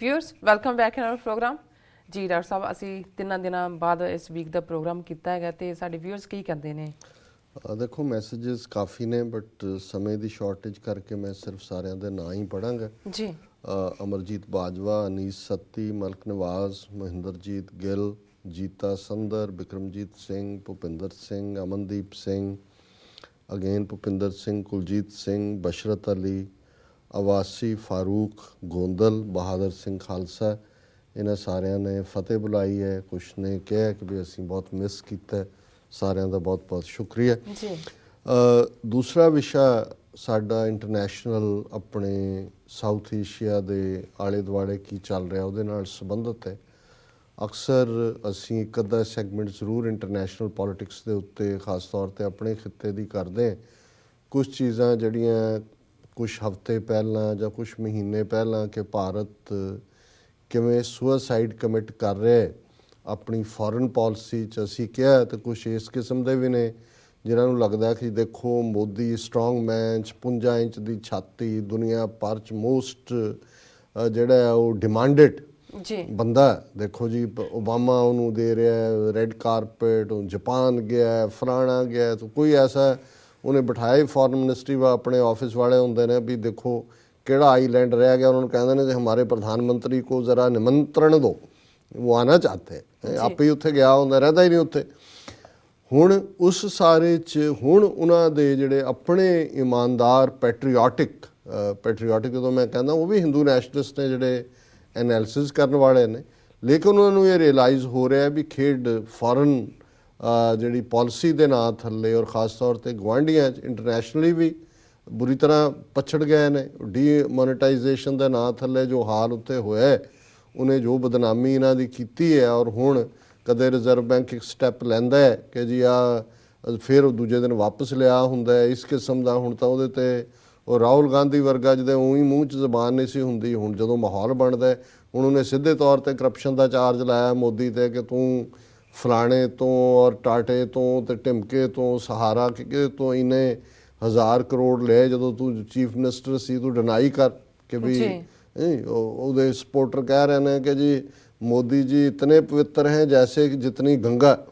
Viewers welcome back in our programme ਜੀ doctor ਸਾਹਿਬ ਅਸੀਂ ਤਿੰਨਾਂ ਦਿਨਾਂ ਬਾਅਦ ਇਸ ਵੀਕ ਦਾ ਪ੍ਰੋਗਰਾਮ ਕੀਤਾ ਹੈਗਾ ਤੇ ਸਾਡੇ ਵਿਊਅਰਸ ਕੀ ਕਹਿੰਦੇ ਨੇ? ਦੇਖੋ ਮੈਸੇजेस ਕਾਫੀ ਨੇ ਬਟ ਸਮੇਂ ਦੀ ਸ਼ਾਰਟੇਜ ਕਰਕੇ ਮੈਂ ਸਿਰਫ ਸਾਰਿਆਂ ਦੇ ਨਾਂ ਹੀ ਪੜਾਂਗਾ ਜੀ। ਅਮਰਜੀਤ ਬਾਜਵਾ ਅਨੀਸ ਸੱਤੀ ਮਲਕ ਨਵਾਜ਼ ਮਹਿੰਦਰਜੀਤ ਗਿੱਲ ਜੀਤਾ ਸੰਦਰ ਬਿਕਰਮਜੀਤ ਸਿੰਘ ਭੁਪਿੰਦਰ ਸਿੰਘ ਅਮਨਦੀਪ ਸਿੰਘ ਅਗੇਨ ਭੁਪਿੰਦਰ ਸਿੰਘ ਕੁਲਜੀਤ ਸਿੰਘ ਬਸ਼ਰਤ ਅਲੀ ਅਵਾਸੀ ਫਾਰੂਕ ਗੋਂਦਲ ਬਹਾਦਰ ਸਿੰਘ ਖਾਲਸਾ ਇਹਨਾਂ ਸਾਰਿਆਂ ਨੇ ਫਤਿਹ ਬੁਲਾਈ ਹੈ। ਕੁਛ ਨੇ ਕਿਹਾ ਕਿ ਵੀ ਅਸੀਂ ਬਹੁਤ ਮਿਸ ਕੀਤਾ। ਸਾਰਿਆਂ ਦਾ ਬਹੁਤ ਬਹੁਤ ਸ਼ੁਕਰੀਆ। ਜੀ। ਅ, ਦੂਸਰਾ ਵਿਸ਼ਾ ਸਾਡਾ ਇੰਟਰਨੈਸ਼ਨਲ ਆਪਣੇ ਸਾਊਥ ਏਸ਼ੀਆ ਦੇ ਆਲੇ ਦੁਆਲੇ ਕੀ ਚੱਲ ਰਿਹਾ ਉਹਦੇ ਨਾਲ ਸੰਬੰਧਿਤ ਹੈ। ਅਕਸਰ ਅਸੀਂ ਇੱਕ ਅੱਧਾ ਸੈਗਮੈਂਟ ਜ਼ਰੂਰ ਇੰਟਰਨੈਸ਼ਨਲ ਪੋਲਿਟਿਕਸ ਦੇ ਉੱਤੇ ਖਾਸ ਤੌਰ ਤੇ ਆਪਣੇ ਖਿੱਤੇ ਦੀ ਕਰਦੇ ਕੁਝ ਚੀਜ਼ਾਂ ਜਿਹੜੀਆਂ ਕੁਝ ਹਫ਼ਤੇ ਪਹਿਲਾਂ ਜਾਂ ਕੁਝ ਮਹੀਨੇ ਪਹਿਲਾਂ ਕਿ ਭਾਰਤ ਕਿਵੇਂ ਸੁਸਾਈਡ ਕਮਿਟ ਕਰ ਰਿਹਾ ਹੈ ਆਪਣੀ ਫੋਰਨ ਪਾਲਿਸੀ ਚ ਅਸੀਂ ਕਿਹਾ ਤੇ ਕੁਝ ਇਸ ਕਿਸਮ ਦੇ ਵੀ ਨੇ ਜਿਨ੍ਹਾਂ ਨੂੰ ਲੱਗਦਾ ਕਿ ਦੇਖੋ ਮੋਦੀ ਸਟਰੋਂਗ ਮੈਨ 56 ਇੰਚ ਦੀ ਛਾਤੀ ਦੁਨੀਆ ਭਰ ਚ ਮੋਸਟ ਜਿਹੜਾ ਉਹ ਡਿਮਾਂਡਡ ਜੀ ਬੰਦਾ। ਦੇਖੋ ਜੀ ਓਬਾਮਾ ਉਹਨੂੰ ਦੇ ਰਿਹਾ ਰੈੱਡ ਕਾਰਪੇਟ ਉਹ ਜਾਪਾਨ ਗਿਆ ਫਲਾਣਾ ਗਿਆ ਤਾਂ ਕੋਈ ਐਸਾ ਉਹਨੇ ਬਿਠਾਇਆ ਫੋਰਨ ਮਿਨਿਸਟਰੀ ਵਾ ਆਪਣੇ ਆਫਿਸ ਵਾਲੇ ਹੁੰਦੇ ਨੇ ਵੀ ਦੇਖੋ ਕਿਹੜਾ ਆਈਲੈਂਡ ਰਹਿ ਗਿਆ। ਉਹਨਾਂ ਨੂੰ ਕਹਿੰਦੇ ਨੇ ਕਿ ਹਮਾਰੇ ਪ੍ਰਧਾਨ ਮੰਤਰੀ ਕੋ ਜ਼ਰਾ ਨਿਮੰਤਰਣ ਦਿਓ ਉਹ ਆਣਾ ਚਾਹਤੇ ਆਪੇ ਹੀ ਉੱਥੇ ਗਿਆ ਹੁੰਦਾ ਰਹਿੰਦਾ ਹੀ ਨਹੀਂ ਉੱਥੇ। ਹੁਣ ਉਸ ਸਾਰੇ ਚ ਹੁਣ ਉਹਨਾਂ ਦੇ ਜਿਹੜੇ ਆਪਣੇ ਇਮਾਨਦਾਰ ਪੈਟਰੀਓਟਿਕ ਪੈਟਰੀਓਟਿਕ ਜਦੋਂ ਮੈਂ ਕਹਿੰਦਾ ਉਹ ਵੀ ਹਿੰਦੂ ਨੈਸ਼ਨਲਿਸਟ ਨੇ ਜਿਹੜੇ ਐਨਾਲਿਸਿਸ ਕਰਨ ਵਾਲੇ ਨੇ। ਲੇਕਿਨ ਉਹਨਾਂ ਨੂੰ ਇਹ ਰਿਅਲਾਈਜ਼ ਹੋ ਰਿਹਾ ਵੀ ਖੇਡ ਫੋਰਨ ਜਿਹੜੀ ਪਾਲਿਸੀ ਦੇ ਨਾਂ ਥੱਲੇ ਔਰ ਖਾਸ ਤੌਰ ਤੇ ਗਵਾਂਢੀਆਂ ਚ ਇੰਟਰਨੈਸ਼ਨਲੀ ਵੀ ਬੁਰੀ ਤਰ੍ਹਾਂ ਪਛੜ ਗਏ ਨੇ। ਡੀਮੋਨੇਟਾਈਜੇਸ਼ਨ ਦੇ ਨਾਂ ਥੱਲੇ ਜੋ ਹਾਲ ਉੱਤੇ ਹੋਇਆ ਉਹਨੇ ਜੋ ਬਦਨਾਮੀ ਇਹਨਾਂ ਦੀ ਕੀਤੀ ਹੈ ਔਰ ਹੁਣ ਕਦੇ ਰਿਜ਼ਰਵ ਬੈਂਕ ਇੱਕ ਸਟੈਪ ਲੈਂਦਾ ਹੈ ਕਿ ਜੀ ਆ ਫਿਰ ਉਹ ਦੂਜੇ ਦਿਨ ਵਾਪਸ ਲਿਆ ਹੁੰਦਾ ਹੈ। ਇਸ ਕਿਸਮ ਦਾ ਹੁਣ ਤਾਂ ਉਹਦੇ ਤੇ ਉਹ ਰਾਹੁਲ ਗਾਂਧੀ ਵਰਗਾ ਜਿਹਦੇ ਉਹੀ ਮੂੰਹ 'ਚ ਜ਼ਬਾਨ ਨਹੀਂ ਸੀ ਹੁੰਦੀ ਹੁਣ ਜਦੋਂ ਮਾਹੌਲ ਬਣਦਾ ਹੈ, ਹੁਣ ਉਹਨੇ ਸਿੱਧੇ ਤੌਰ ਤੇ ਕਰਪਸ਼ਨ ਦਾ ਚਾਰਜ ਲਾਇਆ ਮੋਦੀ ਤੇ ਕਿ ਤੂੰ ਫਲਾਣੇ ਤੋਂ ਔਰ ਟਾਟੇ ਤੋਂ ਤੇ ਟਿਮਕੇ ਤੋਂ ਸਹਾਰਾ ਕਿ ਤੋਂ ਇਹਨੇ ਹਜ਼ਾਰ ਕਰੋੜ ਲਏ ਜਦੋਂ ਤੂੰ ਚੀਫ ਮਿਨਿਸਟਰ ਸੀ ਤੂੰ ਡਿਨਾਈ ਕਰ ਕਿ ਵੀ ਉਹਦੇ ਸਪੋਰਟਰ ਕਹਿ ਰਹੇ ਨੇ ਕਿ ਜੀ ਮੋਦੀ ਜੀ ਇਤਨੇ ਪਵਿੱਤਰ ਹੈ ਜੈਸੇ ਕਿ ਜਿਤਨੀ ਗੰਗਾ।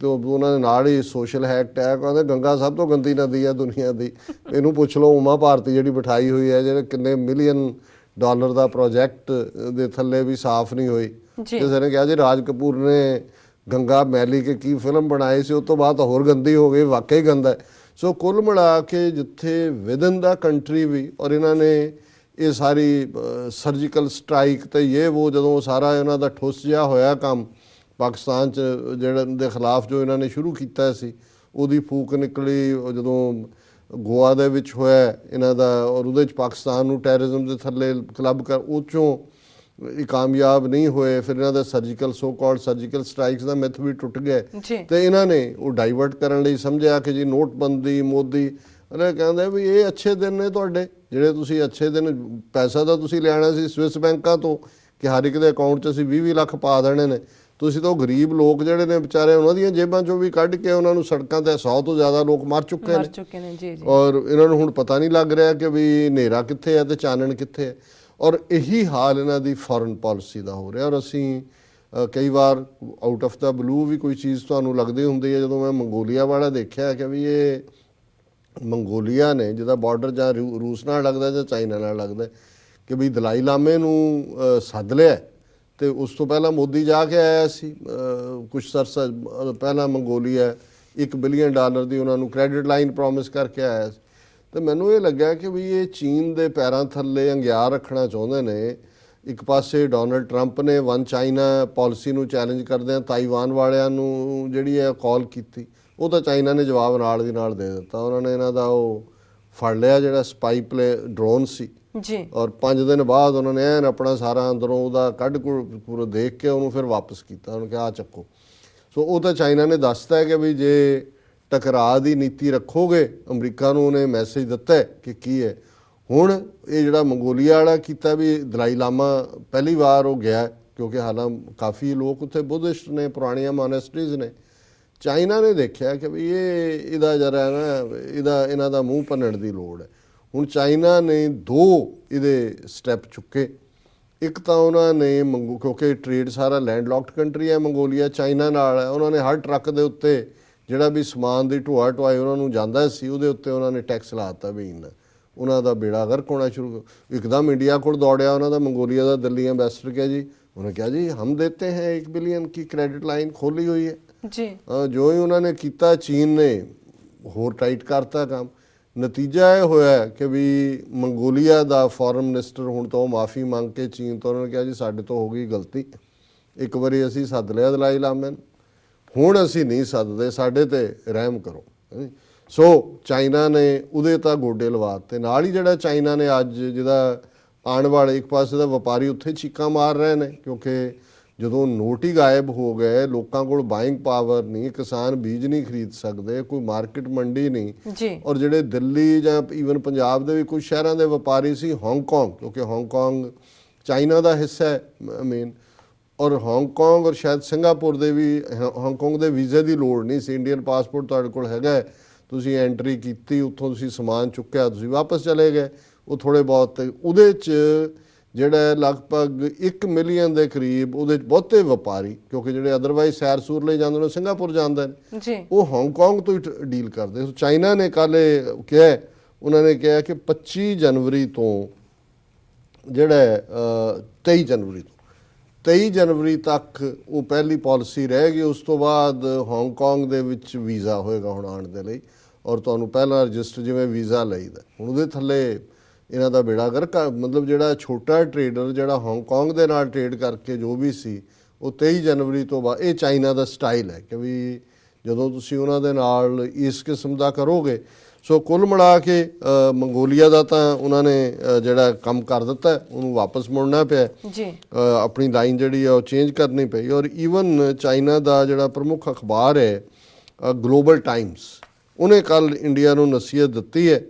ਤੇ ਉਹ- ਉਹਨਾਂ ਦੇ ਨਾਲ ਹੀ ਸੋਸ਼ਲ ਹੈਕ ਟੈਗ ਕਹਿੰਦੇ ਗੰਗਾ ਸਭ ਤੋਂ ਗੰਦੀ ਨਦੀ ਹੈ ਦੁਨੀਆ ਦੀ। ਇਹਨੂੰ ਪੁੱਛ ਲਓ ਉਮਾ ਭਾਰਤੀ ਜਿਹੜੀ ਬਿਠਾਈ ਹੋਈ ਹੈ ਜਿਹੜੇ ਕਿੰਨੇ ਮਿਲੀਅਨ ਡਾਲਰ ਦਾ ਪ੍ਰੋਜੈਕਟ ਦੇ ਥੱਲੇ ਵੀ ਸਾਫ਼ ਨਹੀਂ ਹੋਈ। ਜੀ। ਕਿਸੇ ਨੇ ਕਿਹਾ ਜੀ ਰਾਜ ਕਪੂਰ ਨੇ ਗੰਗਾ ਮੈਲੀ ਕੇ ਕੀ ਫਿਲਮ ਬਣਾਈ ਸੀ ਉਸ ਤੋਂ ਬਾਅਦ ਹੋਰ ਗੰਦੀ ਹੋ ਗਈ, ਵਾਕਈ ਗੰਦਾ ਹੈ। ਸੋ ਕੁੱਲ ਮਿਲਾ ਕੇ ਜਿੱਥੇ ਵਿਦਨ ਦਾ ਕੰਟਰੀ ਵੀ, ਔਰ ਇਹਨਾਂ ਨੇ ਇਹ ਸਾਰੀ ਸਰਜੀਕਲ ਸਟ੍ਰਾਈਕ ਤੇ ਇਹ ਉਹ ਜਦੋਂ ਸਾਰਾ ਇਹਨਾਂ ਦਾ ਠੋਸ ਜਿਹਾ ਹੋਇਆ ਕੰਮ, ਪਾਕਿਸਤਾਨ ਚ ਜਿਹੜੇ ਦੇ ਖਿਲਾਫ ਜੋ ਇਹਨਾਂ ਨੇ ਸ਼ੁਰੂ ਕੀਤਾ ਸੀ, ਉਹਦੀ ਫੂਕ ਨਿਕਲੀ ਜਦੋਂ ਗੋਆ ਦੇ ਵਿੱਚ ਹੋਇਆ, ਇਹਨਾਂ ਦਾ ਔਰ ਉਹਦੇ ਚ ਪਾਕਿਸਤਾਨ ਨੂੰ ਟੈਰਰਿਜ਼ਮ ਦੇ ਥੱਲੇ ਕਲੱਬ ਕਰ, ਉਹ ਚੋਂ ਇਹ ਕਾਮਯਾਬ ਨਹੀਂ ਹੋਏ ਫਿਰ ਇਹਨਾਂ ਦਾ surgical so called surgical strikes ਦਾ ਮਿਥ ਵੀ ਟੁੱਟ ਗਿਆ। ਤੇ ਇਹਨਾਂ ਨੇ ਉਹ ਡਾਈਵਰਟ ਕਰਨ ਲਈ ਸਮਝਿਆ ਕਿ ਜੀ ਨੋਟਬੰਦੀ ਮੋਦੀ ਉਹਨੇ ਕਹਿੰਦੇ ਵੀ ਇਹ ਅੱਛੇ ਦਿਨ ਨੇ ਤੁਹਾਡੇ ਜਿਹੜੇ ਤੁਸੀਂ ਅੱਛੇ ਦਿਨ ਪੈਸਾ ਤਾਂ ਤੁਸੀਂ ਲੈਣਾ ਸੀ ਸਵਿਸ ਬੈਂਕਾਂ ਤੋਂ ਕਿ ਹਰ ਇੱਕ ਦੇ ਅਕਾਊਂਟ 'ਚ ਅਸੀਂ 20-20 ਲੱਖ ਪਾ ਦੇਣੇ ਨੇ। ਤੁਸੀਂ ਤਾਂ ਉਹ ਗਰੀਬ ਲੋਕ ਜਿਹੜੇ ਨੇ ਵਿਚਾਰੇ ਉਹਨਾਂ ਦੀਆਂ ਜੇਬਾਂ 'ਚੋਂ ਵੀ ਕੱਢ ਕੇ ਉਹਨਾਂ ਨੂੰ ਸੜਕਾਂ ਤੇ 100 ਤੋਂ ਜ਼ਿਆਦਾ ਲੋਕ ਮਰ ਚੁੱਕੇ ਮਰ ਨੇ ਚੁੱਕੇ ਨੇ ਜੀ ਜੀ। ਔਰ ਇਹਨਾਂ ਨੂੰ ਹੁਣ ਪਤਾ ਨਹੀਂ ਲੱਗ ਰਿਹਾ ਕਿ ਵੀ ਹਨੇਰਾ ਕਿੱਥੇ ਹੈ ਤੇ ਚਾਨਣ ਕਿੱਥੇ ਹੈ ਔਰ ਇਹੀ ਹਾਲ ਇਹਨਾਂ ਦੀ ਫੋਰਨ ਪਾਲਿਸੀ ਦਾ ਹੋ ਰਿਹਾ ਔਰ ਅਸੀਂ ਕਈ ਵਾਰ ਆਊਟ ਆਫ ਦਾ ਬਲੂ ਵੀ ਕੋਈ ਚੀਜ਼ ਤੁਹਾਨੂੰ ਲੱਗਦੀ ਹੁੰਦੀ ਹੈ ਜਦੋਂ ਮੈਂ ਮੰਗੋਲੀਆ ਵਾਲਾ ਦੇਖਿਆ ਕਿ ਵੀ ਇਹ ਮੰਗੋਲੀਆ ਨੇ ਜਿਹਦਾ ਬਾਰਡਰ ਜਾਂ ਰੂ- ਰੂਸ ਨਾਲ ਲੱਗਦਾ ਜਾਂ ਚਾਈਨਾ ਨਾਲ ਲੱਗਦਾ ਕਿ ਵੀ ਦਲਾਈ ਲਾਮੇ ਨੂੰ ਸੱਦ ਲਿਆ ਤੇ ਉਸ ਤੋਂ ਪਹਿਲਾਂ ਮੋਦੀ ਜਾ ਕੇ ਆਇਆ ਸੀ ਕੁਝ ਸਰਸਾ ਪਹਿਲਾਂ ਮੰਗੋਲੀਆ 1 ਬਿਲੀਅਨ ਡਾਲਰ ਦੀ ਉਹਨਾਂ ਨੂੰ ਕ੍ਰੈਡਿਟ ਲਾਈਨ ਪ੍ਰੋਮਿਸ ਕਰਕੇ ਆਇਆ ਸੀ। ਤੇ ਮੈਨੂੰ ਇਹ ਲੱਗਿਆ ਕਿ ਵੀ ਇਹ ਚੀਨ ਦੇ ਪੈਰਾਂ ਥੱਲੇ ਅੰਗਿਆਰ ਰੱਖਣਾ ਚਾਹੁੰਦੇ ਨੇ। ਇੱਕ ਪਾਸੇ ਡੋਨਲਡ ਟਰੰਪ ਨੇ ਵਨ ਚਾਈਨਾ ਪਾਲਿਸੀ ਨੂੰ ਚੈਲੰਜ ਕਰਦਿਆਂ ਤਾਈਵਾਨ ਵਾਲਿਆਂ ਨੂੰ ਜਿਹੜੀ ਹੈ ਕਾਲ ਕੀਤੀ ਉਹ ਤਾਂ ਚਾਈਨਾ ਨੇ ਜਵਾਬ ਨਾਲ ਦੀ ਨਾਲ ਦੇ ਦਿੱਤਾ। ਉਹਨਾਂ ਨੇ ਇਹਨਾਂ ਦਾ ਉਹ ਫੜ ਲਿਆ ਜਿਹੜਾ ਸਪਾਈ ਪਲੇ ਡਰੋਨ ਸੀ। ਜੀ। ਔਰ 5 ਦਿਨ ਬਾਅਦ ਉਹਨਾਂ ਨੇ ਐਨ ਆਪਣਾ ਸਾਰਾ ਅੰਦਰੋਂ ਉਹਦਾ ਕੱਢ ਪੂਰਾ ਦੇਖ ਕੇ ਉਹਨੂੰ ਫਿਰ ਵਾਪਸ ਕੀਤਾ। ਉਹਨੂੰ ਕਿਹਾ ਆ ਚੱਕੋ। ਸੋ ਉਹ ਤਾਂ ਚਾਈਨਾ ਨੇ ਦੱਸਤਾ ਹੈ ਕਿ ਵੀ ਜੇ ਟਕਰਾਅ ਦੀ ਨੀਤੀ ਰੱਖੋਗੇ? ਅਮਰੀਕਾ ਨੂੰ ਉਹਨੇ ਮੈਸੇਜ ਦਿੱਤਾ ਕਿ ਕੀ ਹੈ? ਹੁਣ ਇਹ ਜਿਹੜਾ ਮੰਗੋਲੀਆ ਵਾਲਾ ਕੀਤਾ ਵੀ ਦਲਾਈ ਲਾਮਾ ਪਹਿਲੀ ਵਾਰ ਉਹ ਗਿਆ, ਕਿਉਂਕਿ ਹਾਲਾਂ ਕਾਫੀ ਲੋਕ ਉੱਥੇ ਬੁੱਧਿਸਟ ਨੇ, ਪੁਰਾਣੀਆਂ ਮੋਨੈਸਟਰੀਜ਼ ਨੇ। ਚਾਈਨਾ ਨੇ ਦੇਖਿਆ ਕਿ ਵੀ ਇਹ, ਇਹਦਾ ਜਰਾ ਨਾ, ਇਹਦਾ, ਇਹਨਾਂ ਦਾ ਮੂੰਹ ਭੰਨਣ ਦੀ ਲੋੜ ਹੈ। ਹੁਣ ਚਾਈਨਾ ਨੇ ਦੋ ਇਹਦੇ ਸਟੈਪ ਚੁੱਕੇ। ਇੱਕ ਤਾਂ ਉਹਨਾਂ ਨੇ ਮੰਗੋ, ਕਿਉਂਕਿ ਟ੍ਰੇਡ ਸਾਰਾ ਲੈਂਡਲੌਕਡ ਕੰਟਰੀ ਹੈ ਮੰਗੋਲੀਆ, ਚਾਈਨਾ ਨਾਲ ਹੈ, ਉਹਨਾਂ ਨੇ ਹਰ ਟਰੱਕ ਦੇ ਉੱਤੇ ਜਿਹੜਾ ਵੀ ਸਮਾਨ ਦੀ ਢੋਆ ਢੁਆਈ ਉਹਨਾਂ ਨੂੰ ਜਾਂਦਾ ਸੀ ਉਹਦੇ ਉੱਤੇ ਉਹਨਾਂ ਨੇ ਟੈਕਸ ਲਾਤਾ ਵੀ ਇੰਨਾ। ਉਹਨਾਂ ਦਾ ਬੇੜਾ ਗਰਕ ਹੋਣਾ ਸ਼ੁਰੂ ਇੱਕਦਮ ਇੰਡੀਆ ਕੋਲ ਦੌੜਿਆ ਉਹਨਾਂ ਦਾ ਮੰਗੋਲੀਆ ਦਾ ਦਿੱਲੀ ਐਮਬੈਸਡਰ ਕਿਹਾ ਜੀ ਉਹਨੇ ਕਿਹਾ ਜੀ ਹਮ ਦੇਤੇ ਹੈ 1 ਬਿਲੀਅਨ ਕੀ ਕ੍ਰੈਡਿਟ ਲਾਈਨ ਖੋਲੀ ਹੋਈ ਹੈ? ਜੀ। ਜੋ ਹੀ ਉਹਨਾਂ ਨੇ ਕੀਤਾ ਚੀਨ ਨੇ ਹੋਰ ਟਾਈਟ ਕਰਤਾ ਕੰਮ। ਨਤੀਜਾ ਇਹ ਹੋਇਆ ਕਿ ਵੀ ਮੰਗੋਲੀਆ ਦਾ ਫੋਰਨ ਮਿਨਿਸਟਰ ਹੁਣ ਤੋਂ ਮਾਫੀ ਮੰਗ ਕੇ ਚੀਨ ਤੋਂ ਉਹਨਾਂ ਨੇ ਕਿਹਾ ਜੀ ਸਾਡੇ ਤੋਂ ਹੋ ਗਈ ਗਲਤੀ। ਇੱਕ ਵਾਰੀ ਅਸੀਂ ਸੱਦ ਲਿਆ ਦਲਾਈ ਲਾਮੇ ਨੂੰ। ਹੁਣ ਅਸੀਂ ਨਹੀਂ ਸੱਦਦੇ ਸਾਡੇ ਤੇ ਰਹਿਮ ਕਰੋ। ਸੋ ਚਾਈਨਾ ਨੇ ਉਹਦੇ ਤਾਂ ਗੋਡੇ ਲਵਾਤੇ ਨਾਲ ਹੀ ਜਿਹੜਾ ਚਾਈਨਾ ਨੇ ਅੱਜ ਜਿਹਦਾ ਆਉਣ ਵਾਲੇ ਇੱਕ ਪਾਸੇ ਦਾ ਵਪਾਰੀ ਉੱਥੇ ਚੀਕਾਂ ਮਾਰ ਰਹੇ ਨੇ ਕਿਉਂਕਿ ਜਦੋਂ ਨੋਟ ਹੀ ਗਾਇਬ ਹੋ ਗਏ ਲੋਕਾਂ ਕੋਲ ਬਾਇੰਗ ਪਾਵਰ ਨਹੀਂ ਕਿਸਾਨ ਬੀਜ ਨਹੀਂ ਖਰੀਦ ਸਕਦੇ ਕੋਈ ਮਾਰਕੀਟ ਮੰਡੀ ਨਹੀਂ। ਔਰ ਜਿਹੜੇ ਦਿੱਲੀ ਜਾਂ ਈਵਨ ਪੰਜਾਬ ਦੇ ਵੀ ਕੁਝ ਸ਼ਹਿਰਾਂ ਦੇ ਵਪਾਰੀ ਸੀ ਹਾਂਗਕਾਂਗ ਕਿਉਂਕਿ ਹਾਂਗਕਾਂਗ ਚਾਈਨਾ ਦਾ ਹਿੱਸਾ ਹੈ ਮੇਨ ਔਰ ਹਾਂਗਕਾਂਗ ਔਰ ਸ਼ਾਇਦ ਸਿੰਗਾਪੁਰ ਦੇ ਵੀ ਹਾਂਗਕਾਂਗ ਦੇ ਵੀਜ਼ੇ ਦੀ ਲੋੜ ਨਹੀਂ ਸੀ। ਇੰਡੀਅਨ ਪਾਸਪੋਰਟ ਤੁਹਾਡੇ ਕੋਲ ਹੈਗਾ ਤੁਸੀਂ ਐਂਟਰੀ ਕੀਤੀ ਉੱਥੋਂ ਤੁਸੀਂ ਸਮਾਨ ਚੁੱਕਿਆ ਤੁਸੀਂ ਵਾਪਸ ਚਲੇ ਗਏ। ਉਹ ਥੋੜੇ ਬਹੁਤ ਉਹਦੇ ਚ ਜਿਹੜਾ ਲਗਭਗ 1 ਮਿਲੀਅਨ ਦੇ ਕਰੀਬ ਉਹਦੇ ਚ ਬਹੁਤੇ ਵਪਾਰੀ ਕਿਉਂਕਿ ਜਿਹੜੇ ਅਦਰਵਾਈਜ਼ ਸੈਰ ਸੂਰ ਲਈ ਜਾਂਦੇ ਨੇ ਸਿੰਗਾਪੁਰ ਜਾਂਦੇ ਨੇ। ਉਹ ਹਾਂਗਕਾਂਗ ਤੋਂ ਹੀ ਡੀਲ ਕਰਦੇ। ਸੋ ਚਾਈਨਾ ਨੇ ਕੱਲ ਕਿਹਾ ਉਹਨਾਂ ਨੇ ਕਿਹਾ ਕਿ 25 ਜਨਵਰੀ ਤੋਂ ਜਿਹੜਾ ਹੈ, ਅਹ, 23 ਜਨਵਰੀ ਤੋਂ 23 ਜਨਵਰੀ ਤੱਕ ਉਹ ਪਹਿਲੀ ਪਾਲਿਸੀ ਰਹੇਗੀ ਉਸ ਤੋਂ ਬਾਅਦ ਹਾਂਗਕਾਂਗ ਦੇ ਵਿੱਚ ਵੀਜ਼ਾ ਹੋਏਗਾ ਹੁਣ ਆਉਣ ਦੇ ਲਈ ਔਰ ਤੁਹਾਨੂੰ ਪਹਿਲਾਂ ਰਜਿਸਟਰ ਜਿਵੇਂ ਵੀਜ਼ਾ ਲਈਦਾ। ਹੁਣ ਉਹਦੇ ਥੱਲੇ ਇਹਨਾਂ ਦਾ ਬੇੜਾ ਗਰਕ ਆ, ਮਤਲਬ ਜਿਹੜਾ ਛੋਟਾ ਟ੍ਰੇਡਰ ਜਿਹੜਾ ਹਾਂਗਕਾਂਗ ਦੇ ਨਾਲ ਟ੍ਰੇਡ ਕਰਕੇ ਜੋ ਵੀ ਸੀ ਉਹ 23 ਜਨਵਰੀ ਤੋਂ ਬਾਅਦ ਇਹ ਚਾਈਨਾ ਦਾ ਸਟਾਈਲ ਹੈ ਕਿ ਵੀ ਜਦੋਂ ਤੁਸੀਂ ਉਹਨਾਂ ਦੇ ਨਾਲ ਇਸ ਕਿਸਮ ਦਾ ਕਰੋਗੇ ਸੋ ਕੁੱਲ ਮਿਲਾ ਕੇ ਮੰਗੋਲੀਆ ਦਾ ਤਾਂ ਉਹਨਾਂ ਨੇ ਜਿਹੜਾ ਕੰਮ ਕਰ ਦਿੱਤਾ ਉਹਨੂੰ ਵਾਪਸ ਮੁੜਨਾ ਪਿਆ। ਜੀ। ਆਪਣੀ ਲਾਈਨ ਜਿਹੜੀ ਹੈ ਉਹ ਚੇਂਜ ਕਰਨੀ ਪਈ ਔਰ ਈਵਨ ਚਾਈਨਾ ਦਾ ਜਿਹੜਾ ਪ੍ਰਮੁੱਖ ਅਖਬਾਰ ਹੈ ਗਲੋਬਲ ਟਾਈਮਸ ਉਹਨੇ ਕੱਲ ਇੰਡੀਆ ਨੂੰ ਨਸੀਹਤ ਦਿੱਤੀ ਹੈ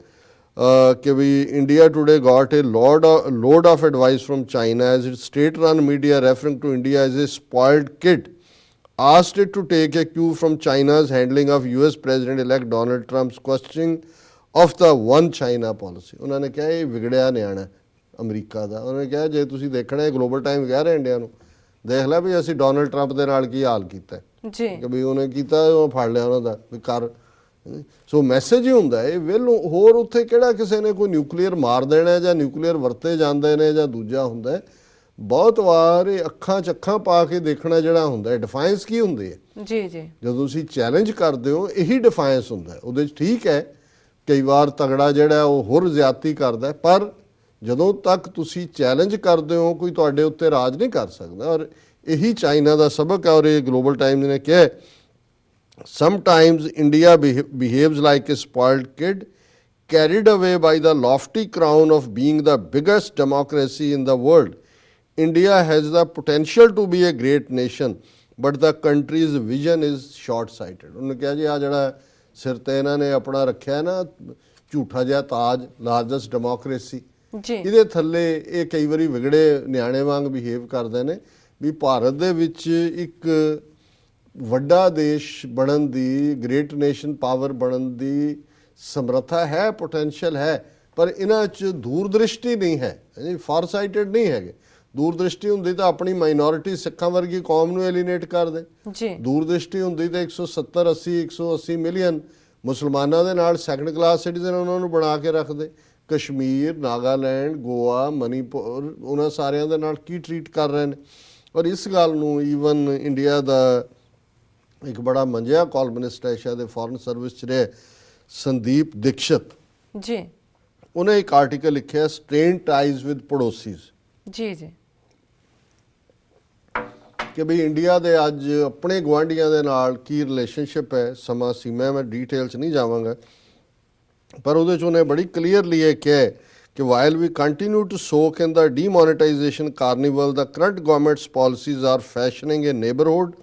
ਕਿ ਵੀ India Today got a load load of advice from China as it state run media referring to India as a spoiled kid asked it to take a cue from China's handling of US President elect Donald Trump's questioning of the one China policy. ਉਹਨਾਂ ਨੇ ਕਿਹਾ ਇਹ ਵਿਗੜਿਆ ਨਿਆਣਾ America ਦਾ। ਉਹਨਾਂ ਨੇ ਕਿਹਾ ਜੇ ਤੁਸੀਂ ਦੇਖਣਾ ਹੈ ਗਲੋਬਲ ਟਾਈਮ ਕਹਿ ਰਿਹਾ ਇੰਡੀਆ ਨੂੰ ਦੇਖ ਲੈ ਵੀ ਅਸੀਂ ਡੋਨਲਡ ਟਰੰਪ ਦੇ ਨਾਲ ਕੀ ਹਾਲ ਕੀਤਾ ਜੀ। ਕਿ ਵੀ ਉਹਨੇ ਕੀਤਾ ਉਹ ਫੜ ਲਿਆ ਉਹਨਾਂ ਦਾ ਵੀ ਕਰ। ਸੋ ਮੈਸੇਜ ਹੀ ਹੁੰਦਾ ਇਹ ਵਿਲ ਹੋਰ ਉੱਥੇ ਕਿਹੜਾ ਕਿਸੇ ਨੇ ਕੋਈ ਨਿਊਕਲੀਅਰ ਮਾਰ ਦੇਣਾ ਜਾਂ ਨਿਊਕਲੀਅਰ ਵਰਤੇ ਜਾਂਦੇ ਨੇ ਜਾਂ ਦੂਜਾ ਹੁੰਦਾ ਬਹੁਤ ਵਾਰ ਇਹ ਅੱਖਾਂ ਚ ਅੱਖਾਂ ਪਾ ਕੇ ਦੇਖਣਾ ਜਿਹੜਾ ਹੁੰਦਾ ਹੈ ਡਿਫਾਈਨਸ ਕੀ ਹੁੰਦੀ ਹੈ? ਜੀ ਜੀ। ਜਦੋਂ ਤੁਸੀਂ ਚੈਲੰਜ ਕਰਦੇ ਹੋ ਇਹੀ ਡਿਫਾਈਨਸ ਹੁੰਦਾ ਹੈ। ਉਹਦੇ 'ਚ ਠੀਕ ਹੈ ਕਈ ਵਾਰ ਤਗੜਾ ਜਿਹੜਾ ਉਹ ਹੋਰ ਜ਼ਿਆਦਤੀ ਕਰਦਾ ਹੈ, ਪਰ ਜਦੋਂ ਤੱਕ ਤੁਸੀਂ ਚੈਲੰਜ ਕਰਦੇ ਹੋ ਕੋਈ ਤੁਹਾਡੇ ਉੱਤੇ ਰਾਜ ਨਹੀਂ ਕਰ ਸਕਦਾ। ਔਰ ਇਹੀ ਚਾਈਨਾ ਦਾ ਸਬਕ ਹੈ ਔਰ ਇਹ ਗਲੋਬਲ ਟਾਈਮਜ਼ ਨੇ ਕਿਹਾ India beha- behaves like a spoiled kid, carried away by the lofty crown of being the biggest democracy in the world. India has the potential to be a great nation, but the country's vision is short sighted. ਉਹਨੇ ਕਿਹਾ ਜੀ ਆ ਜਿਹੜਾ ਸਿਰ ਤੇ ਇਹਨਾਂ ਨੇ ਆਪਣਾ ਰੱਖਿਆ ਨਾ ਝੂਠਾ ਜਿਹਾ ਤਾਜ ਲਾਰਜੈਸਟ ਡੈਮੋਕ੍ਰੇਸੀ ਜੀ। ਇਹਦੇ ਥੱਲੇ ਇਹ ਕਈ ਵਾਰੀ ਵਿਗੜੇ ਨਿਆਣੇ ਵਾਂਗ ਬਿਹੇਵ ਕਰਦੇ ਨੇ ਵੀ ਭਾਰਤ ਦੇ ਵਿੱਚ ਇੱਕ ਵੱਡਾ ਦੇਸ਼ ਬਣਨ ਦੀ ਗ੍ਰੇਟ ਨੇਸ਼ਨ ਪਾਵਰ ਬਣਨ ਦੀ ਸਮਰੱਥਾ ਹੈ ਪੋਟੈਂਸ਼ੀਅਲ ਹੈ ਪਰ ਇਹਨਾਂ 'ਚ ਦੂਰਦ੍ਰਿਸ਼ਟੀ ਨਹੀਂ ਹੈ ਜੀ ਫਾਰਸਾਈਟਡ ਨਹੀਂ ਹੈਗੇ। ਦੂਰਦ੍ਰਿਸ਼ਟੀ ਹੁੰਦੀ ਤਾਂ ਆਪਣੀ ਮਾਈਨੋਰਿਟੀ ਸਿੱਖਾਂ ਵਰਗੀ ਕੌਮ ਨੂੰ ਐਲੀਨੇਟ ਕਰ ਦੇ ਜੀ। ਦੂਰਦ੍ਰਿਸ਼ਟੀ ਹੁੰਦੀ ਤਾਂ 170 80 180 ਮਿਲੀਅਨ ਮੁਸਲਮਾਨਾਂ ਦੇ ਨਾਲ ਸੈਕੰਡ ਕਲਾਸ ਸਿਟੀਜ਼ਨ ਉਹਨਾਂ ਨੂੰ ਬਣਾ ਕੇ ਰੱਖਦੇ। ਕਸ਼ਮੀਰ ਨਾਗਾਲੈਂਡ ਗੋਆ ਮਨੀਪੁਰ ਉਹਨਾਂ ਸਾਰਿਆਂ ਦੇ ਨਾਲ ਕੀ ਟਰੀਟ ਕਰ ਰਹੇ ਨੇ? ਔਰ ਇਸ ਗੱਲ ਨੂੰ ਈਵਨ ਇੰਡੀਆ ਦਾ ਇੱਕ ਬੜਾ ਮੰਜਿਆ ਕਾਲਮਨਿਸਟ ਹੈ ਸ਼ਾਇਦ ਫੋਰਨ ਸਰਵਿਸ ਚ ਰਿਹਾ ਸੰਦੀਪ ਦੀਕਸ਼ਤ। ਜੀ। ਉਹਨੇ ਇੱਕ ਆਰਟੀਕਲ ਲਿਖਿਆ ਸਟ੍ਰੇਨ ਟਾਈਜ਼ ਵਿਦ ਪੜੋਸੀਜ਼। ਜੀ ਜੀ। ਕਿ ਵੀ ਇੰਡੀਆ ਦੇ ਅੱਜ ਆਪਣੇ ਗਵਾਂਢੀਆਂ ਦੇ ਨਾਲ ਕੀ ਰਿਲੇਸ਼ਨਸ਼ਿਪ ਹੈ ਸਮਾਂ ਸੀਮਾ ਮੈਂ ਡਿਟੇਲ 'ਚ ਨਹੀਂ ਜਾਵਾਂਗਾ ਪਰ ਉਹਦੇ 'ਚ ਉਹਨੇ ਬੜੀ ਕਲੀਅਰਲੀ ਇਹ ਕਿਹਾ ਹੈ ਕਿ while we continue to soak in the demonetization carnival the current government's policies are fashioning a neighborhood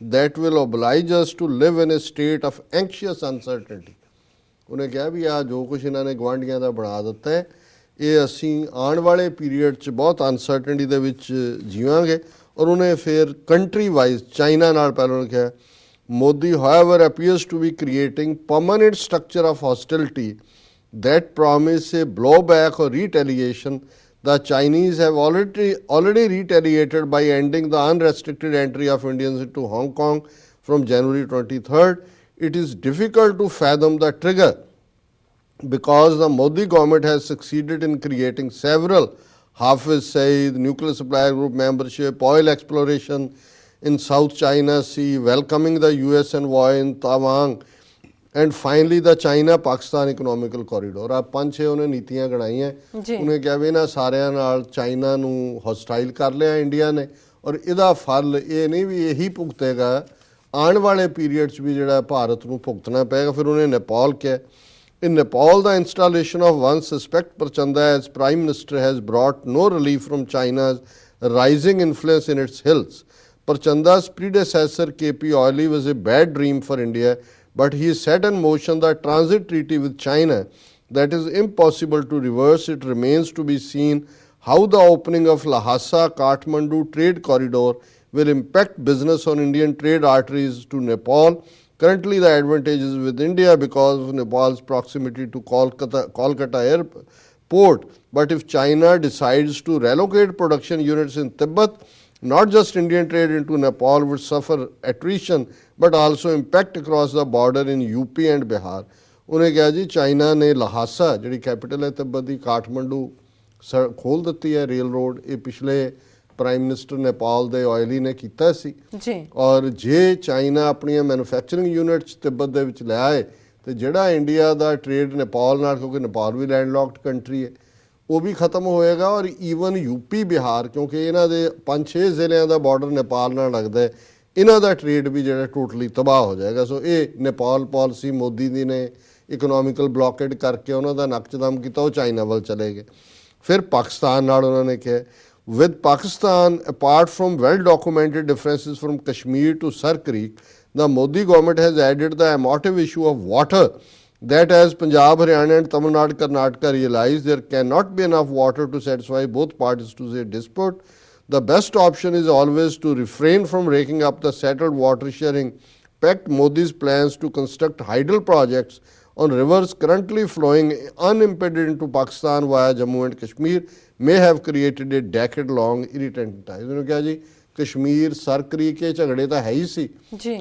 that will oblige us to live in a state of anxious uncertainty ਉਹਨੇ ਕਿਹਾ ਵੀ ਆ ਜੋ ਕੁਝ ਇਹਨਾਂ ਨੇ ਗਵਾਂਢੀਆਂ ਦਾ ਬਣਾ ਦਿੱਤਾ ਹੈ ਇਹ ਅਸੀਂ ਆਉਣ ਵਾਲੇ ਪੀਰੀਅਡ 'ਚ ਬਹੁਤ ਅਨਸਰਟਨਟੀ ਦੇ ਵਿੱਚ ਜੀਵਾਂਗੇ ਔਰ ਉਹਨੇ ਫਿਰ ਕੰਟਰੀ ਵਾਈਜ਼ ਚਾਈਨਾ ਨਾਲ ਪਹਿਲਾਂ ਉਹਨੇ ਕਿਹਾ Modi however appears to be creating permanent structure of hostility that promise a blowback or retaliation The Chinese have already already retaliated by ending the unrestricted entry of Indians into Hong Kong from January 23rd. It is difficult to fathom the trigger because the Modi government has succeeded in creating several Hafiz Saeed, nuclear supplier group membership, oil exploration in South China Sea, welcoming the US envoy in Taiwan, and finally the China Pakistan economical corridor ਆ ਪੰਜ ਛੇ ਉਹਨੇ ਨੀਤੀਆਂ ਗਣਾਈਆਂ। ਉਹਨੇ ਕਿਹਾ ਵੀ ਇਹਨਾਂ ਸਾਰਿਆਂ ਨਾਲ ਚਾਈਨਾ ਨੂੰ ਹੌਸਟਾਈਲ ਕਰ ਲਿਆ ਇੰਡੀਆ ਨੇ ਔਰ ਇਹਦਾ ਫਲ ਇਹ ਨਹੀਂ ਵੀ ਇਹੀ ਭੁਗਤੇਗਾ ਆਉਣ ਵਾਲੇ ਪੀਰੀਅਡ 'ਚ ਵੀ ਜਿਹੜਾ ਭਾਰਤ ਨੂੰ ਭੁਗਤਣਾ ਪਏਗਾ ਫਿਰ ਉਹਨੇ ਨੇਪਾਲ ਕਿਹਾ In Nepal, the installation of one suspect Prachanda as Prime Minister has brought no relief from China's rising influence in its hills. Prachanda's predecessor KP Oily was a bad dream for India, but he set in motion the transit treaty with China that is impossible to reverse. It remains to be seen how the opening of Lhasa Kathmandu trade corridor will impact business on Indian trade arteries to Nepal. Currently, the advantage is with India because of Nepal's proximity to Kolkata, Kolkata airport. But if China decides to relocate production units in Tibet, not just Indian trade into Nepal would suffer attrition, but also impact across the border in UP and Bihar. ਉਹਨੇ ਕਿਹਾ ਜੀ China ਨੇ ਲਹਾਸਾ ਜਿਹੜੀ capital ਹੈ ਤਿੱਬਤ ਦੀ ਕਾਠਮੰਡੂ ਸ- ਖੋਲ ਦਿੱਤੀ ਹੈ ਰੇਲ ਰੋਡ ਇਹ ਪਿਛਲੇ ਪ੍ਰਾਈਮ ਮਿਨਿਸਟਰ ਨੇਪਾਲ ਦੇ ਆਇਲੀ ਨੇ ਕੀਤਾ ਸੀ। ਜੀ। ਔਰ ਜੇ ਚਾਈਨਾ ਆਪਣੀਆਂ ਮੈਨੂਫੈਕਚਰਿੰਗ ਯੂਨਿਟਸ ਤਿੱਬਤ ਦੇ ਵਿੱਚ ਲੈ ਆਏ ਤੇ ਜਿਹੜਾ ਇੰਡੀਆ ਦਾ ਟ੍ਰੇਡ ਨੇਪਾਲ ਨਾਲ ਕਿਉਂਕਿ ਨੇਪਾਲ ਵੀ ਲੈਂਡਲੌਕਡ ਕੰਟਰੀ ਹੈ ਉਹ ਵੀ ਖਤਮ ਹੋਏਗਾ ਔਰ ਈਵਨ ਯੂਪੀ ਬਿਹਾਰ ਕਿਉਂਕਿ ਇਹਨਾਂ ਦੇ 5-6 ਜ਼ਿਲ੍ਹਿਆਂ ਦਾ ਬਾਰਡਰ ਨੇਪਾਲ ਨਾਲ ਲੱਗਦਾ ਹੈ ਇਹਨਾਂ ਦਾ ਟ੍ਰੇਡ ਵੀ ਜਿਹੜਾ ਟੋਟਲੀ ਤਬਾਹ ਹੋ ਜਾਏਗਾ। ਸੋ ਇਹ ਨੇਪਾਲ ਪਾਲਿਸੀ ਮੋਦੀ ਦੀ ਨੇ ਇਕਨੋਮਿਕਲ ਬਲੌਕੇਡ ਕਰਕੇ ਉਹਨਾਂ ਦਾ ਨੱਕਚਦਮ ਕੀਤਾ ਉਹ ਚਾਈਨਾ ਵੱਲ ਚਲੇ ਗਏ। ਫਿਰ ਪਾਕਿਸਤਾਨ ਨਾਲ ਉਹਨਾਂ ਨੇ ਕਿਹਾ with Pakistan, apart from well documented differences from Kashmir to Sar Creek, the Modi government has added the emotive issue of water. That as Punjab, Haryana, and Tamil Nadu, Karnataka realize there cannot be enough water to satisfy both parties to their dispute. The best option is always to refrain from raking up the settled water sharing pact. Modi's plans to construct hydel projects on rivers currently flowing unimpeded into Pakistan via Jammu and Kashmir may have created a decade long irritant ties ਉਹਨੂੰ ਕਿਹਾ ਜੀ Kashmir sir creek ਇਹ ਝਗੜੇ ਤਾਂ ਹੈ ਹੀ ਸੀ।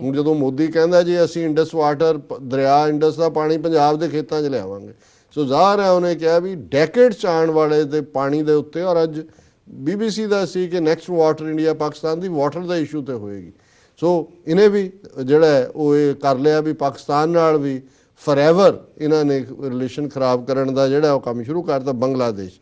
ਹੁਣ ਜਦੋਂ ਮੋਦੀ ਕਹਿੰਦਾ ਜੀ ਅਸੀਂ ਇੰਡਸ ਵਾਟਰ ਦਰਿਆ ਇੰਡਸ ਦਾ ਪਾਣੀ ਪੰਜਾਬ ਦੇ ਖੇਤਾਂ 'ਚ ਲਿਆਵਾਂਗੇ। ਸੋ ਜ਼ਾਹਰ ਹੈ ਉਹਨੇ ਕਿਹਾ ਵੀ ਡੈਕੇਡ ਚ ਆਉਣ ਵਾਲੇ ਦੇ ਪਾਣੀ ਦੇ ਉੱਤੇ ਔਰ ਅੱਜ ਬੀਬੀਸੀ ਦਾ ਸੀ ਕਿ ਨੈਕਸਟ ਵਾਟਰ ਇੰਡੀਆ ਪਾਕਿਸਤਾਨ ਦੀ ਵਾਟਰ ਦਾ ਇਸ਼ੂ ਤੇ ਹੋਏਗੀ। ਸੋ ਇਹਨੇ ਵੀ ਜਿਹੜਾ ਉਹ ਇਹ ਕਰ ਲਿਆ ਵੀ ਪਾਕਿਸਤਾਨ ਨਾਲ ਵੀ ਫੋਰਐਵਰ ਇਹਨਾਂ ਨੇ ਰਿਲੇਸ਼ਨ ਖਰਾਬ ਕਰਨ ਦਾ ਜਿਹੜਾ ਉਹ ਕੰਮ ਸ਼ੁਰੂ ਕਰਤਾ Bangladesh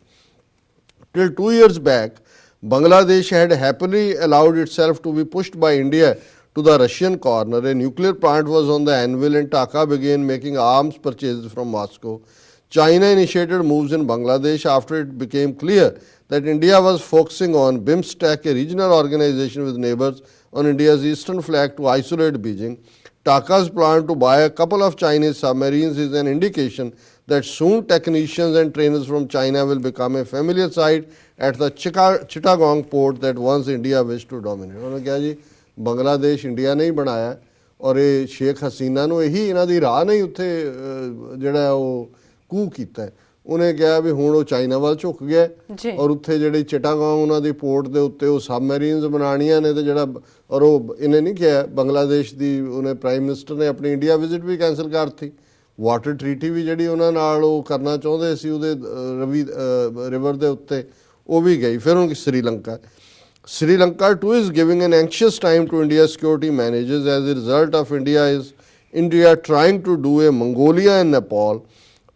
Till two years back, Bangladesh had happily allowed itself to be pushed by India to the Russian corner. A nuclear plant was on the anvil, and Dhaka began making arms purchases from Moscow. China initiated moves in Bangladesh after it became clear that India was focusing on BIMSTEC, a regional organization with neighbors on India's eastern flank to isolate Beijing. Taka's plan to buy a couple of Chinese submarines is an indication that soon technicians and trainers from China will become a familiar sight at the Chika- Chittagong port that once India wished to dominate. ਉਹਨੇ ਕਿਹਾ ਜੀ Bangladesh India ਨੇ ਹੀ ਬਣਾਇਆ ਹੈ ਔਰ ਇਹ ਸ਼ੇਖ ਹਸੀਨਾ ਨੂੰ ਇਹੀ ਇਹਨਾਂ ਦੀ ਰਾਹ ਨਹੀਂ ਉੱਥੇ ਅਹ, ਜਿਹੜਾ ਉਹ ਕੂ ਕੀਤਾ ਹੈ। ਉਹਨੇ ਕਿਹਾ ਵੀ ਹੁਣ ਉਹ ਚਾਈਨਾ ਵੱਲ ਝੁਕ ਗਿਆ। ਔਰ ਉੱਥੇ ਜਿਹੜੀ ਚਿਟਾਗਾਂਗ ਉਹਨਾਂ ਦੀ ਪੋਰਟ ਦੇ ਉੱਤੇ ਉਹ ਸਬਮਰੀਨਸ ਬਣਾਉਣੀਆਂ ਨੇ ਤੇ ਜਿਹੜਾ ਔਰ ਉਹ ਇਹਨੇ ਨਹੀਂ ਕਿਹਾ ਬੰਗਲਾਦੇਸ਼ ਦੀ ਉਹਨੇ ਪ੍ਰਾਈਮ ਮਿਨਿਸਟਰ ਨੇ ਆਪਣੀ ਇੰਡੀਆ ਵਿਜ਼ਿਟ ਵੀ ਕੈਨਸਲ ਕਰਤੀ। ਵਾਟਰ ਟ੍ਰੀਟੀ ਵੀ ਜਿਹੜੀ ਉਹਨਾਂ ਨਾਲ ਉਹ ਕਰਨਾ ਚਾਹੁੰਦੇ ਸੀ ਉਹਦੇ ਰਵੀ ਰਿਵਰ ਦੇ ਉੱਤੇ ਉਹ ਵੀ ਗਈ। ਫਿਰ ਹੁਣ Sri Lanka. Lanka too is giving an anxious time to India's security managers as a result of India is India trying to do a Mongolia and Nepal,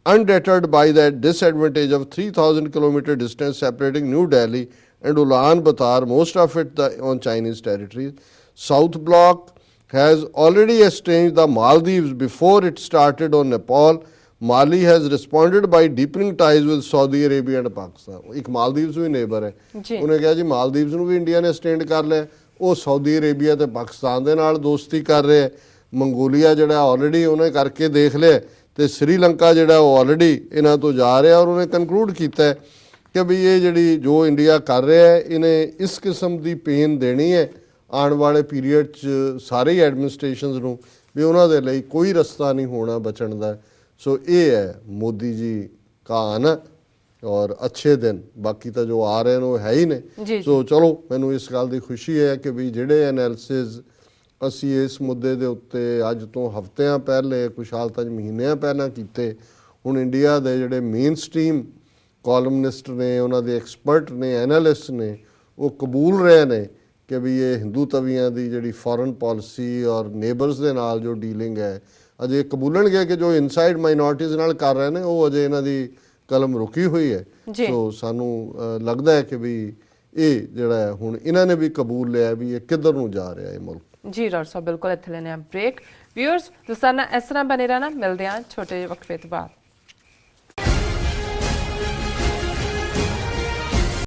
undeterred by that disadvantage of 3,000 kilometer distance separating New Delhi and Ulaanbaatar, most of it the, on Chinese territory. South Bloc has already estranged the Maldives before it started on Nepal. Mali has responded by deepening ties with Saudi Arabia and Pakistan. ਇੱਕ Maldives ਵੀ neighbour ਹੈ ਜੀ। ਉਹਨੇ ਕਿਹਾ ਜੀ Maldives ਨੂੰ ਵੀ India ਨੇ stand ਕਰ ਲਿਆ ਉਹ ਸਾਊਦੀ ਅਰੇਬੀਆ ਤੇ ਪਾਕਿਸਤਾਨ ਦੇ ਨਾਲ ਦੋਸਤੀ ਕਰ ਰਿਹਾ ਹੈ ਮੰਗੋਲੀਆ ਜਿਹੜਾ ਆਲਰੇਡੀ ਉਹਨੇ ਕਰਕੇ ਦੇਖ ਲਿਆ ਤੇ ਸ੍ਰੀਲੰਕਾ ਜਿਹੜਾ ਉਹ ਆਲਰੇਡੀ ਇਹਨਾਂ ਤੋਂ ਜਾ ਰਿਹਾ ਔਰ ਉਹਨੇ ਕਨਕਲੂਡ ਕੀਤਾ ਹੈ ਕਿ ਵੀ ਇਹ ਜਿਹੜੀ ਜੋ ਇੰਡੀਆ ਕਰ ਰਿਹਾ ਹੈ ਇਹਨੇ ਇਸ ਕਿਸਮ ਦੀ ਪੇਨ ਦੇਣੀ ਹੈ ਆਉਣ ਵਾਲੇ ਪੀਰੀਅਡ 'ਚ ਸਾਰੇ ਐਡਮਿਨਿਸਟ੍ਰੇਸ਼ਨਸ ਨੂੰ ਵੀ ਉਹਨਾਂ ਦੇ ਲਈ ਕੋਈ ਰਸਤਾ ਨਹੀਂ ਹੋਣਾ ਬਚਣ ਦਾ। ਸੋ ਇਹ ਹੈ ਮੋਦੀ ਜੀ ਕਾ ਔਰ ਅੱਛੇ ਦਿਨ ਬਾਕੀ ਤਾਂ ਜੋ ਆ ਰਹੇ ਨੇ ਉਹ ਹੈ ਹੀ ਨੇ। ਸੋ ਚਲੋ ਮੈਨੂੰ ਇਸ ਗੱਲ ਦੀ ਖੁਸ਼ੀ ਹੈ ਕਿ ਵੀ ਜਿਹੜੇ ਐਨਾਲਿਸਿਸ ਅਸੀਂ ਇਸ ਮੁੱਦੇ ਦੇ ਉੱਤੇ ਅੱਜ ਤੋਂ ਹਫ਼ਤਿਆਂ ਪਹਿਲੇ ਕੁਛ ਹਾਲ ਤੱਕ ਮਹੀਨਿਆਂ ਪਹਿਲਾਂ ਕੀਤੇ। ਹੁਣ ਇੰਡੀਆ ਦੇ ਜਿਹੜੇ ਮੇਨ ਸਟ੍ਰੀਮ ਕਾਲਮਨਿਸਟ ਨੇ ਉਹਨਾਂ ਦੇ ਐਕਸਪਰਟ ਨੇ ਐਨਾਲਿਸਟ ਨੇ ਉਹ ਕਬੂਲ ਰਹੇ ਨੇ ਕਿ ਵੀ ਇਹ ਹਿੰਦੂ ਤਵੀਆਂ ਦੀ ਜਿਹੜੀ ਫੋਰਨ ਪਾਲਿਸੀ ਔਰ ਨੇਬਰਸ ਦੇ ਨਾਲ ਜੋ ਡੀਲਿੰਗ ਹੈ ਅਜੇ ਕਬੂਲਣਗੇ ਕਿ ਜੋ ਇਨਸਾਈਡ ਮਾਈਨੋਰਟੀਜ਼ ਨਾਲ ਕਰ ਰਹੇ ਨੇ ਉਹ ਅਜੇ ਇਹਨਾਂ ਦੀ ਕਲਮ ਰੁਕੀ ਹੋਈ ਹੈ। ਸੋ ਸਾਨੂੰ ਲੱਗਦਾ ਹੈ ਕਿ ਵੀ ਇਹ ਜਿਹੜਾ ਹੈ ਹੁਣ ਇਹਨਾਂ ਨੇ ਵੀ ਕਬੂਲ ਲਿਆ ਵੀ ਇਹ ਕਿੱਧਰ ਨੂੰ ਜਾ ਰਿਹਾ ਇਹ ਮੁਲਕ। ਜੀ ਡਾਕਟਰ ਸਾਹਿਬ, ਬਿਲਕੁਲ ਇੱਥੇ ਲੈਣੇ ਆ ਬ੍ਰੇਕ ਵਿਊਅਰਸ ਤੁਸੀਂ ਇਸ ਤਰ੍ਹਾਂ ਬਨੇ ਰਹਿਣਾ। ਮਿਲਦੇ ਹਾਂ ਛੋਟੇ ਜਿਹੇ ਵਕਫੇ ਤੋਂ ਬਾਅਦ।